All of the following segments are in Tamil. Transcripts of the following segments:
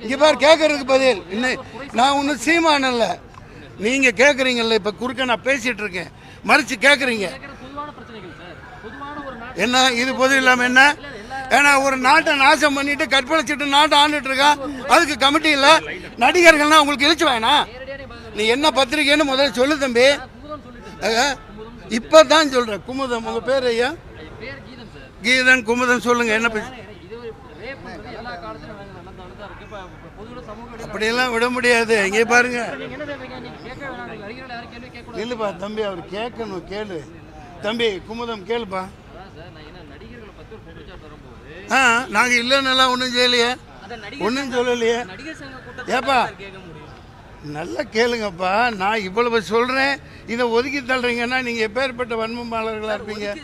இங்க பாரு கேட்கறதுக்கு பதில். இன்னும் நான் ஒன்றும் சீமானல்ல நீங்க கேட்குறீங்கல்ல இப்ப குறுக்க நான் பேசிட்டு இருக்கேன் மறிச்சு கேட்குறீங்க என்ன இது பொது இல்லாம என்ன? ஏன்னா ஒரு நாட்டை நாசம் பண்ணிட்டு கற்பழிச்சிட்டு நாட்டை ஆண்டுட்டு இருக்கான் அதுக்கு கமிட்டி இல்ல. நடிகர்கள்னா உங்களுக்கு இழிச்சு வேணா. நீ என்ன பத்திரிக்கைன்னு முதல்ல சொல்லு தம்பி. ஆக, இப்பதான் சொல்றேன். குமுதம் உங்க பேர் ஐயா? கீதன் குமுதம் சொல்லுங்க. என்ன பேச அப்படியெல்லாம் விட முடியாது. இங்கே பாருங்க. இல்லைப்பா தம்பி அவர் கேட்கணும் கேளு. தம்பி குமுதம் கேளுப்பா. ஆ நாங்கள் இல்லைன்னெல்லாம் ஒன்றும் செய்யலையே. ஒன்றும் சொல்லலையே. ஏப்பா நல்லா கேளுங்கப்பா நான் இவ்வளவு சொல்கிறேன் இதை ஒதுக்கி தள்ளுறீங்கன்னா நீங்கள் எப்பேற்பட்ட வன்மமாளர்களாக இருப்பீங்க?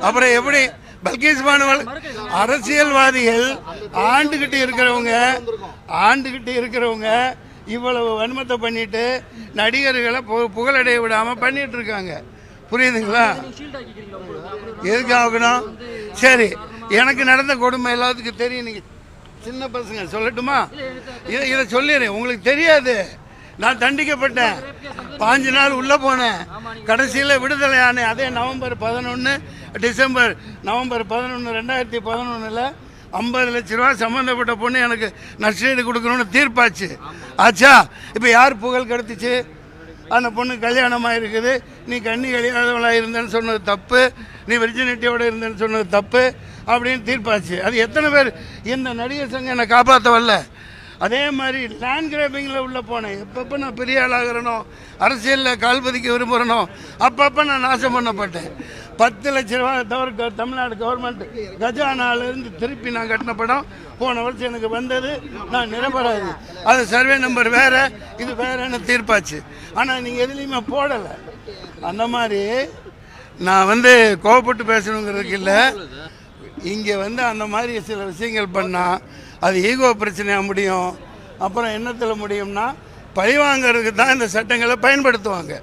அப்புறம் எப்படி? பல்கேஸ் பானுவல் அரசியல்வாதிகள் ஆண்டுகிட்டு இருக்கிறவங்க ஆண்டுகிட்டு இருக்கிறவங்க இவ்வளவு வன்மத்தை பண்ணிட்டு நடிகர்களை பு- புகழடைய விடாமல் பண்ணிட்டு இருக்காங்க. புரியுதுங்களா? ஷீல்ட் ஆக்கிக்கிறீங்களா உங்களுக்கு எதுக்கு ஆகணும் சரி எனக்கு நடந்த கொடுமை எல்லாத்துக்கும் தெரியும். நீங்க சின்ன பசங்க சொல்லட்டுமா? இதை இதை சொல்லிடுறேன். உங்களுக்கு தெரியாது. நான் தண்டிக்கப்பட்டேன். பாஞ்சு நாள் உள்ளே போனேன். கடைசியில் விடுதலை ஆனேன் அதே நவம்பர் பதினொன்று டிசம்பர் நவம்பர் பதினொன்று ரெண்டாயிரத்தி பதினொன்றில் ஐம்பது லட்ச ரூபா சம்மந்தப்பட்ட பொண்ணு எனக்கு நஷ்டீடு கொடுக்கணும்னு தீர்ப்பாச்சு. ஆச்சா? இப்போ யார் புகழ் கெடுத்துச்சு? அந்த பொண்ணு கல்யாணமாக இருக்குது நீ கண்ணி கழியாதவளாக இருந்தேன்னு சொன்னது தப்பு. நீ விர்ஜினிட்டியோட இருந்தேன்னு சொன்னது தப்பு அப்படின்னு தீர்ப்பாச்சு. அது எத்தனை பேர்? இந்த நடிகர் சங்கம் என்னை காப்பாற்ற வரல அதே மாதிரி லேண்ட் கிராபிங்கில் உள்ளே போனேன். எப்பப்போ நான் பெரிய ஆளாகிறனோ அரசியலில் கால் பதிக்க விரும்புகிறனோ அப்பப்போ நான் நாசம் பண்ணப்பட்டேன். பத்து லட்ச ரூபா தவிர க- தமிழ்நாடு கவர்மெண்ட் கஜானாலேருந்து திருப்பி நான் கட்டின படம் போன வருஷம் எனக்கு வந்தது. நான் நிரம்பராது அது சர்வே நம்பர் வேறு இது வேறன்னு தீர்ப்பாச்சு. ஆனால் நீங்கள் எதுலேயுமே போடலை. அந்த மாதிரி நான் வந்து கோவப்பட்டு பேசணுங்கிறதுக்கு இல்லை. இங்கே வந்து அந்த மாதிரி சில விஷயங்கள் பண்ணால் அது ஈகோ பிரச்சனையாக முடியும். அப்புறம் என்னத்தில் முடியும்னா பழிவாங்கிறதுக்கு தான் இந்த சட்டங்களை பயன்படுத்துவாங்க.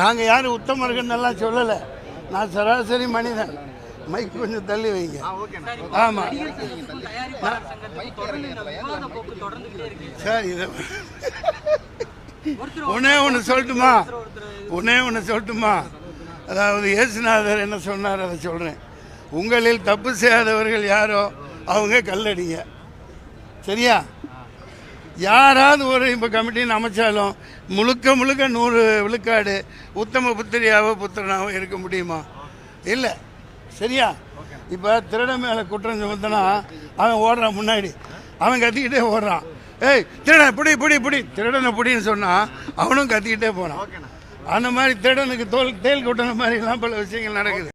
நாங்கள் யாரும் உத்தமர்கள்னெல்லாம் சொல்லலை. நான் சராசரி மனிதன். மைக் கொஞ்சம் தள்ளி வைங்க. ஆமாம் சார் இது ஒன்னே ஒன்று சொல்லட்டுமா? ஒன்னே ஒன்று சொல்லட்டுமா? அதாவது இயேசுநாதர் என்ன சொன்னார் அதை சொல்கிறேன் உங்களில் தப்பு செய்யாதவர்கள் யாரோ? அவங்க கல்லடிங்க. சரியா? யாராவது ஒரு இப்போ கமிட்டின்னு அமைச்சாலும் முழுக்க முழுக்க நூறு விழுக்காடு உத்தம புத்திரியாவோ புத்திரனாவோ இருக்க முடியுமா? இல்லை. சரியா? இப்போ திருடன் மேலே குற்றம் சுமத்தினா அவன் ஓடுறான் முன்னாடி. அவன் கத்திக்கிட்டே ஓடுறான். ஏய் திருடன் பிடி பிடி பிடி. திருடனை பிடின்னு சொன்னால் அவனும் கத்திக்கிட்டே போனான் அந்த மாதிரி திருடனுக்கு தோல் தேல் கொட்டின மாதிரிலாம் பல விஷயங்கள் நடக்குது.